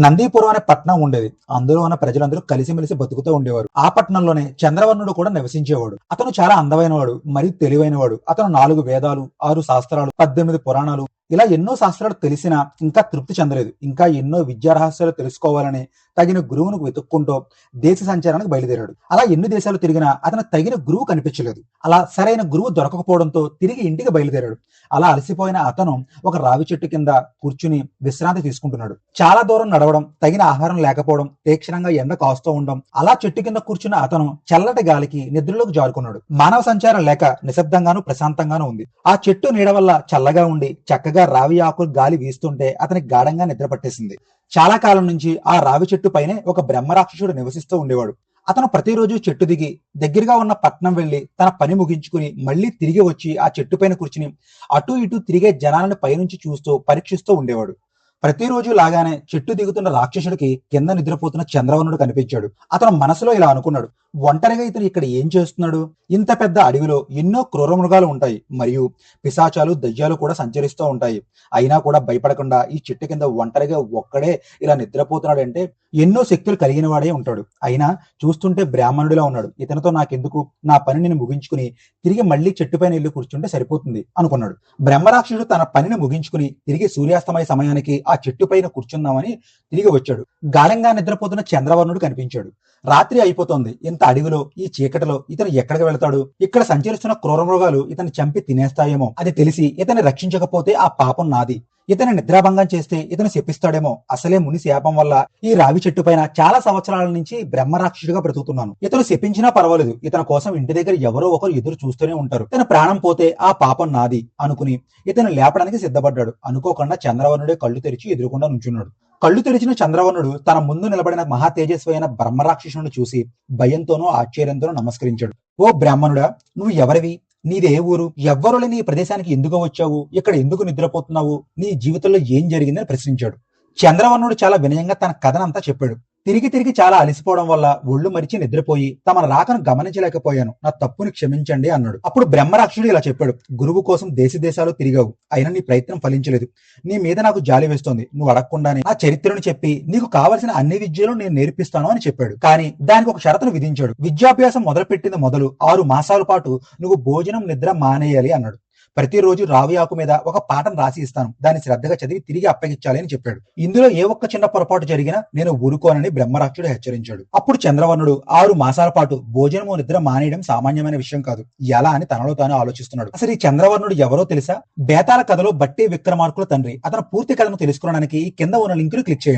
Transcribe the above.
నందీపురం అనే పట్టణం ఉండేది. అందులో ఉన్న ప్రజలందరూ కలిసిమెలిసి బతుకుతూ ఉండేవారు. ఆ పట్టణంలోనే చంద్రవర్ణుడు కూడా నివసించేవాడు. అతను చాలా అందమైనవాడు మరియు తెలివైనవాడు. అతను నాలుగు వేదాలు ఆరు శాస్త్రాలు పద్దెనిమిది పురాణాలు ఇలా ఎన్నో శాస్త్రాలు తెలిసినా ఇంకా తృప్తి చెందలేదు. ఇంకా ఎన్నో విద్యా రహస్యాలు తెలుసుకోవాలని తగిన గురువును వెతుక్కుంటూ దేశ సంచారానికి బయలుదేరాడు. అలా ఎన్ని దేశాలు తిరిగినా అతను తగిన గురువు కనిపించలేదు. అలా సరైన గురువు దొరకకపోవడంతో తిరిగి ఇంటికి బయలుదేరాడు. అలా అలసిపోయిన అతను ఒక రావి చెట్టు కింద కూర్చుని విశ్రాంతి తీసుకుంటున్నాడు. చాలా దూరం నడవడం తగిన ఆహారం లేకపోవడం తీక్షణంగా ఎండ కాస్తూ ఉండడం అలా చెట్టు కింద కూర్చున్న అతను చల్లటి గాలికి నిద్రలోకి జారుకున్నాడు. మానవ సంచారం లేక నిశ్శబ్దంగాను ప్రశాంతంగాను ఉంది. ఆ చెట్టు నీడ వల్ల చల్లగా ఉండి చక్కగా రావి ఆకులు గాలి వీస్తుంటే అతనికి గాఢంగా నిద్ర పట్టేసింది. చాలా కాలం నుంచి ఆ రావి చెట్టు పైనే ఒక బ్రహ్మరాక్షసుడు నివసిస్తూ ఉండేవాడు. అతను ప్రతిరోజు చెట్టు దిగి దగ్గరగా ఉన్న పట్నం వెళ్ళి తన పని ముగించుకుని మళ్ళీ తిరిగి వచ్చి ఆ చెట్టు పైన కూర్చుని అటు ఇటు తిరిగే జనాలను పైనుంచి చూస్తూ పరీక్షిస్తూ ఉండేవాడు. ప్రతిరోజు లాగానే చెట్టు దిగుతున్న రాక్షసుడికి కింద నిద్రపోతున్న చంద్రవర్ణుడు కనిపించాడు. అతను మనసులో ఇలా అనుకున్నాడు. ఒంటరిగా ఇతను ఇక్కడ ఏం చేస్తున్నాడు? ఇంత పెద్ద అడవిలో ఎన్నో క్రూర మృగాలు ఉంటాయి. మరియు పిశాచాలు దయ్యాలు కూడా సంచరిస్తూ ఉంటాయి. అయినా కూడా భయపడకుండా ఈ చెట్టు కింద ఒంటరిగా ఒక్కడే ఇలా నిద్రపోతున్నాడంటే ఎన్నో శక్తులు కలిగిన వాడే ఉంటాడు. అయినా చూస్తుంటే బ్రాహ్మణుడిలా ఉన్నాడు. ఇతనితో నాకెందుకు? నా పని నేను ముగించుకుని తిరిగి మళ్ళీ చెట్టుపైన వెళ్ళి కూర్చుంటే సరిపోతుంది అనుకున్నాడు. బ్రహ్మరాక్షసుడు తన పనిని ముగించుకుని తిరిగి సూర్యాస్తమయ సమయానికి ఆ చెట్టు పైన కూర్చుందామని తిరిగి వచ్చాడు. గాఢంగా నిద్రపోతున్న చంద్రవర్ణుడు కనిపించాడు. రాత్రి అయిపోతోంది. ఇంత అడవిలో ఈ చీకటిలో ఇతను ఎక్కడికి వెళ్తాడు? ఇక్కడ సంచరిస్తున్న క్రూర మృగాలు ఇతను చంపి తినేస్తాయేమో. అది తెలిసి ఇతన్ని రక్షించకపోతే ఆ పాపం నాది. ఇతని నిద్రాభంగం చేస్తే ఇతను శపిస్తాడేమో. అసలే ముని శాపం వల్ల ఈ రావి చెట్టు పైన చాలా సంవత్సరాల నుంచి బ్రహ్మరాక్షసుడిగా బ్రతుకుతున్నాను. ఇతను శపించినా పర్వాలేదు. ఇతని కోసం ఇంటి దగ్గర ఎవరో ఒకరు ఎదురు చూస్తూనే ఉంటారు. ఇతను ప్రాణం పోతే ఆ పాపం నాది అనుకుని ఇతను లేపడానికి సిద్ధపడ్డాడు. అనుకోకుండా చంద్రవర్ణుడే కళ్ళు తెరిచి ఎదురుకుండా నుంచున్నాడు. కళ్ళు తెరిచిన చంద్రవర్ణుడు తన ముందు నిలబడిన మహా తేజస్వి అయిన బ్రహ్మరాక్షసుని చూసి భయంతోనూ ఆశ్చర్యంతోనూ నమస్కరించాడు. ఓ బ్రాహ్మణుడా నువ్వు ఎవరివి? నీదే ఊరు? ఎవ్వరు లేని ఈ ప్రదేశానికి ఎందుకు వచ్చావు? ఇక్కడ ఎందుకు నిద్రపోతున్నావు? నీ జీవితంలో ఏం జరిగిందని ప్రశ్నించాడు. చంద్రవర్ణుడు చాలా వినయంగా తన కథనంతా చెప్పాడు. తిరిగి తిరిగి చాలా అలసిపోవడం వల్ల ఒళ్ళు మరిచి నిద్రపోయి తమ రాకను గమనించలేకపోయాను. నా తప్పుని క్షమించండి అన్నాడు. అప్పుడు బ్రహ్మరాక్షుడు ఇలా చెప్పాడు. గురువు కోసం దేశ దేశాలు తిరిగావు. అయినా నీ ప్రయత్నం ఫలించలేదు. నీ మీద నాకు జాలి వేస్తోంది. నువ్వు అడగకుండానే ఆ చరిత్రను చెప్పి నీకు కావలసిన అన్ని విద్యలు నేను నేర్పిస్తాను అని చెప్పాడు. కానీ దానికి ఒక షరతును విధించాడు. విద్యాభ్యాసం మొదలుపెట్టింది మొదలు ఆరు మాసాల పాటు నువ్వు భోజనం నిద్ర మానేయాలి అన్నాడు. ప్రతిరోజు రావి ఆకు మీద ఒక పాఠం రాసి ఇస్తాను. దాన్ని శ్రద్ధగా చదివి తిరిగి అప్పగించాలి అని చెప్పాడు. ఇందులో ఏ ఒక్క చిన్న పొరపాటు జరిగినా నేను ఊరుకోనని బ్రహ్మరాక్షుడు హెచ్చరించాడు. అప్పుడు చంద్రవర్ణుడు ఆరు మాసాల పాటు భోజనము నిద్ర మానేయడం సామాన్యమైన విషయం కాదు. ఎలా అని తనలో తాను ఆలోచిస్తున్నాడు. అసలు ఈ చంద్రవర్ణుడు ఎవరో తెలుసా? బేతాల కథలో బట్టి విక్రమార్కుల తండ్రి. అతను పూర్తి కథను తెలుసుకోవడానికి కింద ఉన్న లింకును క్లిక్ చేయండి.